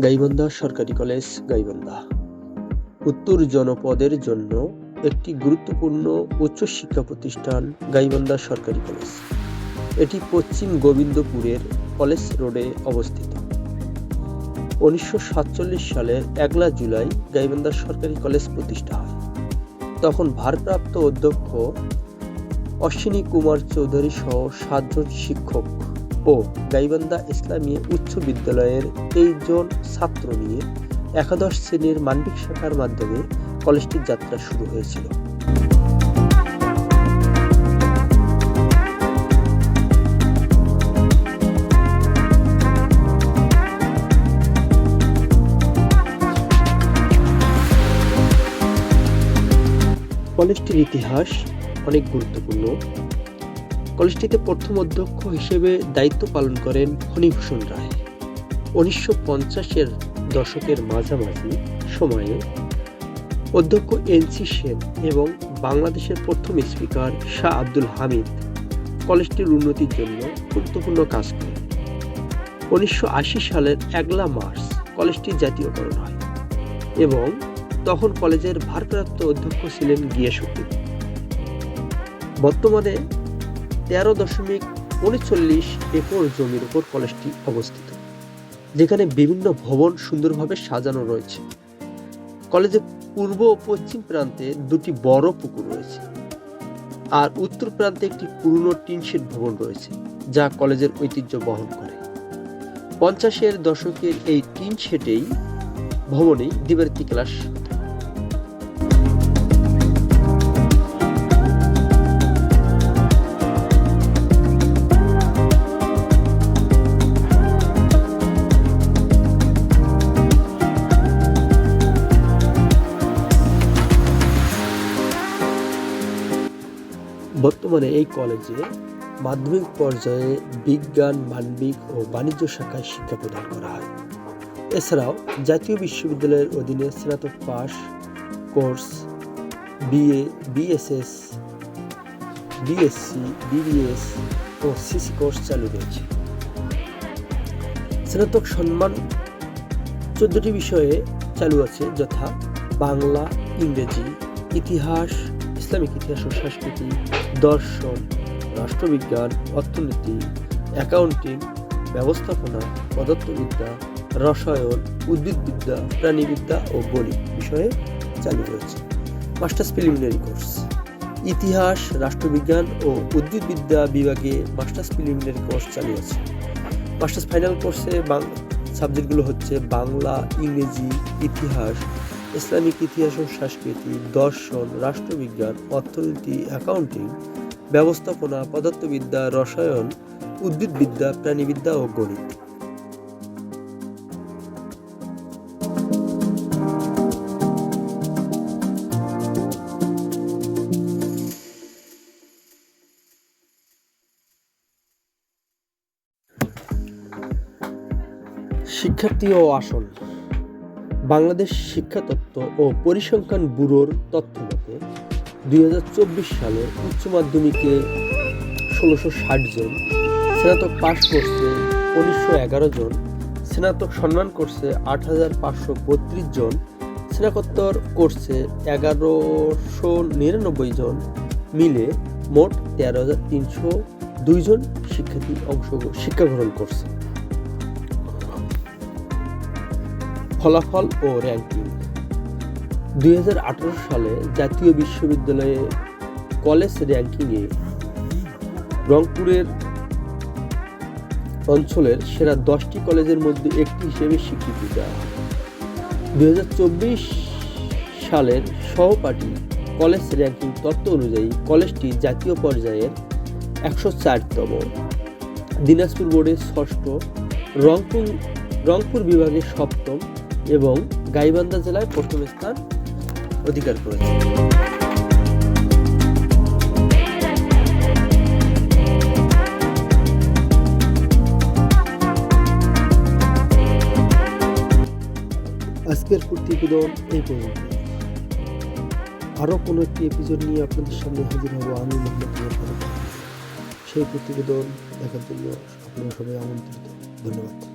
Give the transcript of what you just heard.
গাইবান্ধা সরকারি কলেজ গাইবান্ধা। উত্তর জনপদের জন্য একটি গুরুত্বপূর্ণ উচ্চশিক্ষা প্রতিষ্ঠান গাইবান্ধা সরকারি কলেজ। এটি পশ্চিম গোবিন্দপুরের কলেজ রোডে অবস্থিত। উনিশশো সাতচল্লিশ সালের একলা জুলাই গাইবান্ধা সরকারি কলেজ প্রতিষ্ঠা হয়। তখন ভারপ্রাপ্ত অধ্যক্ষ অশ্বিনী কুমার চৌধুরী সহ সাতজন শিক্ষক ও গাইবান্ধা ইসলামী উচ্চ বিদ্যালয়ের তেইশ জন ছাত্র নিয়ে একাদশ শ্রেণির মান্ডিক শাখার মাধ্যমে কলেজটির যাত্রা শুরু হয়েছিল। কলেজটির ইতিহাস অনেক গুরুত্বপূর্ণ। কলেজটিতে প্রথম অধ্যক্ষ হিসেবে দায়িত্ব পালন করেন ফণীভূষণ রায়। উনিশশো পঞ্চাশের দশকের মাঝামাঝি সময়ে অধ্যক্ষ এনসি সেন এবং বাংলাদেশের প্রথম স্পিকার শাহ আব্দুল হামিদ কলেজটির উন্নতির জন্য গুরুত্বপূর্ণ কাজ করেন। উনিশশো আশি সালের একলা মার্চ কলেজটি জাতীয়করণ হয় এবং তখন কলেজের ভারপ্রাপ্ত অধ্যক্ষ ছিলেন গিয়াসুদ্দিন। বর্তমানে তেরো দশমিক উনচল্লিশ একর জমির উপর কলেজটি অবস্থিত, যেখানে বিভিন্ন ভবন সুন্দরভাবে সাজানো রয়েছে কলেজের পূর্ব ও পশ্চিম প্রান্তে দুটি বড় পুকুর রয়েছে আর উত্তর প্রান্তে একটি পুরনো টিনশেড ভবন রয়েছে, যা কলেজের ঐতিহ্য বহন করে পঞ্চাশের দশকের এই টিন শেডেই ভবনেই দিবারাত্রি ক্লাস হতো। বর্তমানে এই কলেজে মাধ্যমিক পর্যায়ে বিজ্ঞান, মানবিক ও বাণিজ্য শাখায় শিক্ষা প্রদান করা হয়। এছাড়াও জাতীয় বিশ্ববিদ্যালয়ের অধীনে স্নাতক pass course, BA, BSS, BSc, BBS ও সিসি কোর্স চালু রয়েছে। স্নাতক সম্মান চোদ্দটি বিষয়ে চালু আছে, যথা বাংলা, ইংরেজি, ইতিহাস ইসলামিক ইতিহাস ও সংস্কৃতি, দর্শন, রাষ্ট্রবিজ্ঞান, অর্থনীতি, অ্যাকাউন্টিং, ব্যবস্থাপনা, পদার্থবিদ্যা, রসায়ন, উদ্ভিদবিদ্যা, প্রাণীবিদ্যা ও গণিত বিষয়ে চালু রয়েছে মাস্টার্স প্রিলিমিনারি কোর্স ইতিহাস, রাষ্ট্রবিজ্ঞান ও উদ্ভিদবিদ্যা বিভাগে মাস্টার্স প্রিলিমিনারি কোর্স চালু আছে মাস্টার্স ফাইনাল কোর্সে সাবজেক্টগুলো হচ্ছে বাংলা, ইংরেজি, ইতিহাস ইসলামিক ইতিহাস ও সংস্কৃতি, দর্শন, রাষ্ট্রবিজ্ঞান, অর্থনীতি, অ্যাকাউন্টিং, ব্যবস্থাপনা, পদার্থবিদ্যা, রসায়ন, উদ্ভিদবিদ্যা, প্রাণীবিদ্যা ও গণিত। শিক্ষার্থী ও আসন। বাংলাদেশ শিক্ষা তত্ত্ব ও পরিসংখ্যান ব্যুরোর তথ্য মতে, দুই হাজার চব্বিশ সালে উচ্চ মাধ্যমিকে ষোলোশো ষাট জন, স্নাতক পাশ করছে উনিশশো এগারো জন, স্নাতক সম্মান করছে আট হাজার পাঁচশো বত্রিশ জন, স্নাতকোত্তর করছে এগারোশো নিরানব্বই জন, মিলে মোট তেরো হাজার তিনশো দুইজন শিক্ষার্থী অংশ শিক্ষা গ্রহণ করছে। ফলাফল ও র্যাঙ্কিং দুই হাজার আঠেরো সালে জাতীয় বিশ্ববিদ্যালয়ে কলেজ র্যাঙ্কিংয়ে রংপুরের অঞ্চলের সেরা দশটি কলেজের মধ্যে একটি হিসেবে স্বীকৃতি দেওয়া দুই সালের সহপাঠী কলেজ র্যাঙ্কিং তত্ত্ব অনুযায়ী কলেজটি জাতীয় পর্যায়ের একশো চারতম। দিনাজপুর বোর্ডের ষষ্ঠ, রংপুর রংপুর বিভাগের সপ্তম এবং গাইবান্ধা জেলায় প্রথম স্থান অধিকার করেছে। আজকের প্রতিবেদন এই পর্যন্ত। আরও কোনো একটি এপিসোড নিয়ে আপনাদের সামনে হাজির হব আমি মোহাম্মদ সেই প্রতিবেদন দেখার জন্য আপনারা সবাই আমন্ত্রিত। ধন্যবাদ।